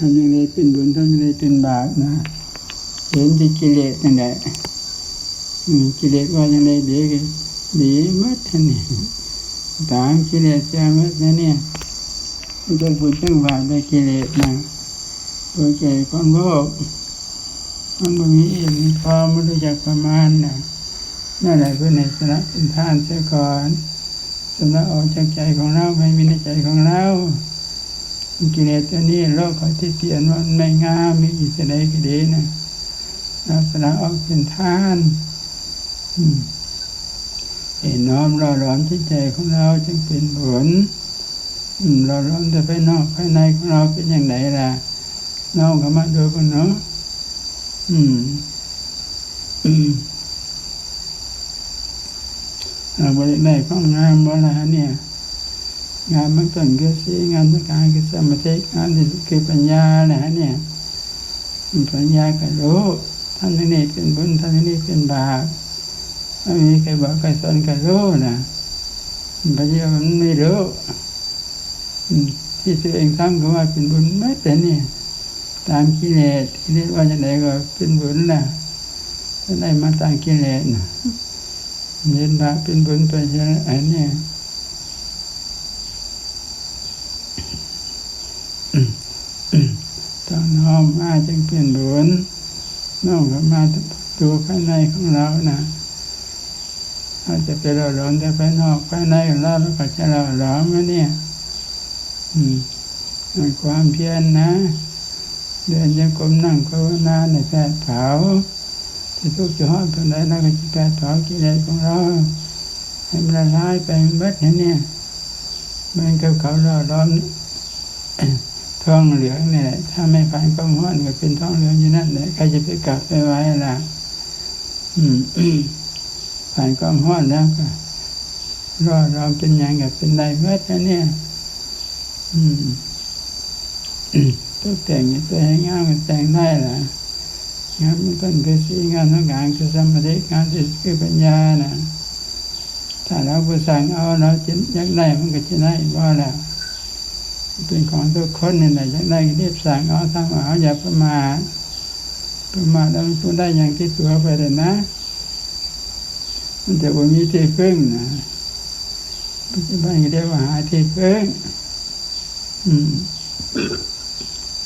ทำยังไงเป็นบุญทำยังไงเป็นบาปนะ เห็นที่กิเลสนั่นแหละกิเลสว่ายังไงดีก็ดีมัดท่านนี่ต่างกิเลสจะมัดนะเนี่ยมันจะบุญจังบาปได้กิเลสนะตัวแก่ความโลภมันบ่มีเองมีพอไม่รู้จักประมาณนะนั่นแหละเพื่อในสนะเป็นท่านเสียก่อนสนะออกจากใจของเราไม่มีในใจของเรา กิเลสตัวนี้โลกเขาที่เตียนว่าไม่งามมีอิสระก็ดีนะลักษณะออกเป็นท่านอืมเห็นน้อมเราร้อนที่ใจของเราจึงเป็นผลอืมเราร้อนแต่ภายนอกภายในของเราเป็นอย่างไรล่ะน้องก็มาดูกันเนาะอืมอืมเราบริได้ของงามบ่ละเนี่ย งานมันต้นคือสีงานต้องการคือสมาธิงานที่สุดคือปัญญาแหละเนี่ยปัญญาก็รู้ท่านนี่เป็นบุญท่านนี่เป็นบาปไม่มีใครบอกใครสอนก็รู้นะปัญญามันไม่รู้ที่ตัวเองทำก็ว่าเป็นบุญไม่แต่เนี่ยตามกิเลสกิเลสว่าจะไหนก็เป็นบุญนะถ้าได้มาตามกิเลสนะเห็นบาปเป็นบุญไปใช่ไหมอันเนี้ย ต้องน้อมมาจึงเป็นบุญน้อมเข้ามาดูภายในของเรานะอาจจะเป็นเราหลอนแต่ภายนอกภายในของเราเราก็จะเราหลอมมาเนี่ยอืมมันความเพียรนะเดินยังกรมนั่งภาวนาในแปดเผาที่ทุกข์จะหอดคนใดนั่นก็จะแปดเผากิเลสของเราให้มันละลายไปมันเบิดเนี่ยมันกับเขาเราล้อม ท้องเหลืองเนี่ย ถ้าไม่ผ่านความร้อนก็เป็นท้องเหลืองอยู่นั่นแหละใครจะไปกลับไปไว้ล่ะอืมผ่านความร้อนแล้วก็รอดรอมเป็นอย่างกับเป็นไรเมื่อเนี่ย อืมตัวแต่งตัวให้งามมันแต่งได้ล่ะงานมันต้นคือสีงานต้องการคือสมาธิงานที่คือปัญญานะถ้าเราผู้สั่งเอาเราจะยักได้มันก็จะได้บ่แล้ว เป็นของทุกคนนี่แหละอยากได้รีบสั่งเอาทำเอาอย่าประมาทประมาทแล้วมันพูดได้อย่างที่ตัวไปเลยนะ มันจะบ่มีที่พึ่งนะปัจจุบันก็เรียกว่าหาที่พึ่งอืม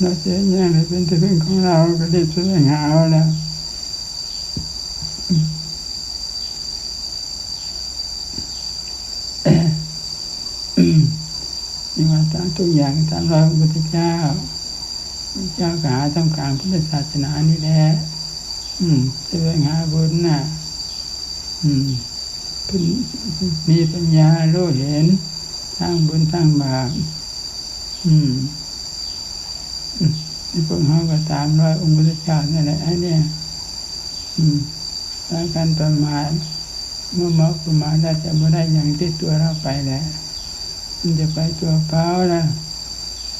เราจะยังไงเป็นที่พึ่งของเราก็รีบแสวงหาเอาแล้ว ตามทุกอย่างตามรอยพระพุทธเจ้าพระเจ้ากหาต้องการพุทธศาสนานี่แหละอืมแสวงหาบุญน่ะ อืมมีปัญญารู้เห็นทั้งบุญทั้งบาปอืมนี่พวกเขาก็ตามรอยองค์พระเจ้านี่แหละไอ้เนี่ย อืมแล้วการประมาทเมื่อเมาประมาทได้จะไม่ได้อย่างที่ตัวเราไปแหละ มันจะไปตัวเปล่านะ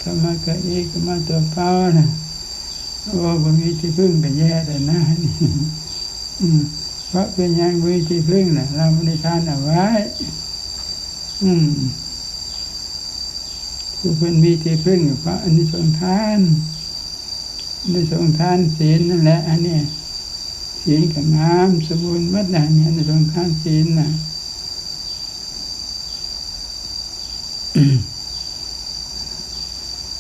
ก็มาเกิดอีกก็มาตัวเปล่านะโอ้บ่มีที่พึ่งก็แย่แต่นะนี่เพราะเป็นย่างมีที่พึ่งนะเราไม่ได้ทานเอาไว้ อืมผู้เป็นมีที่พึ่งเพราะอันนี้สงทานอันนี้สงทานศีลนั่นแหละ อันนี้ศีลก็งามสมบูรณ์หมัดนะเนี่ยอันนี้สงทานศีลนะ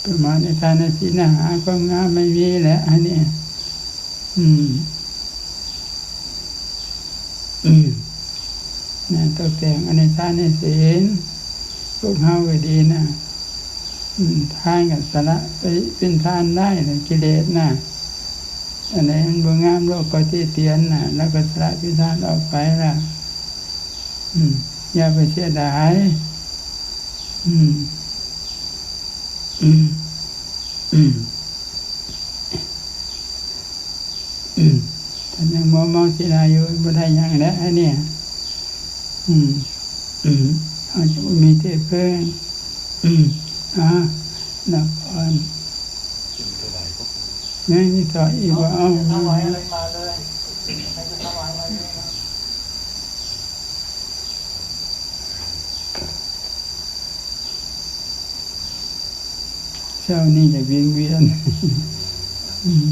ประมาณในทานในศีลอาหารก็งามไม่มีแหละอันนี้อืม อืมนะตกแต่งอันในทานในศีลพวกเฮาก็ดีนะอืมทานกับสละไปเป็นทานได้นะกิเลสนะอันไหนมันบ่งามโลกก็ที่เตียนนะแล้วก็สละเป็นทานออกไปละอืม อย่าไปเสียดาย อืม อืม อืม อืมท่านยังมองมองสิลาอยู่บ่ได้ยังแล้วอันเนี่ยอืม อืมเขาจะมีเทเพื่อนอืมอ่านับอ่อนนี่นี่ต่ออีกว่าเอาถวายอะไรมาเลยใครจะถวายอะไรมา แส เจ้านี่จะเวียนเวียนอืม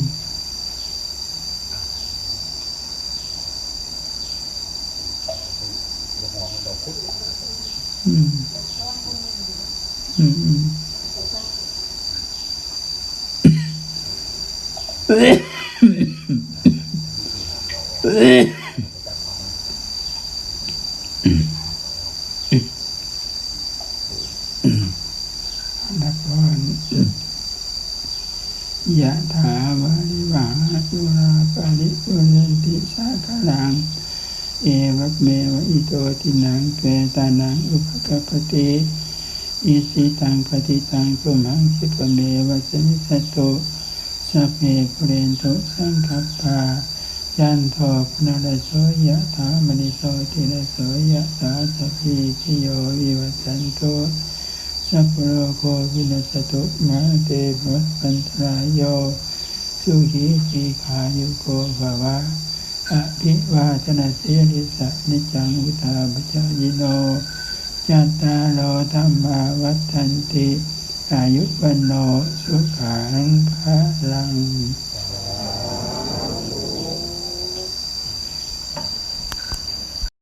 อืมอืมอืมนักพรยะถาวาริวาหาจุราปาริปุเรนติสาคาลัง เอวะเมวะอิโตตินังเกตานังอุปกปปติอิสิตังปฏิตังตุมังคิปเมวะสมิสตโตสัพเพปุเรนโตสังคัปปายันโทปนรสโสยะถามณิโสติรสโสยะถาสัพพิติโยวิวัจันโต สัพโรโควินัสตุมาเตภวัตปันตรายโยสุขีทีขายุโกภวะอภิวาทนาเสียริสะนิจังวุธาปจายโนจัตตาโลธรรมาวัฏันติ อายุวันโนสุขังพลัง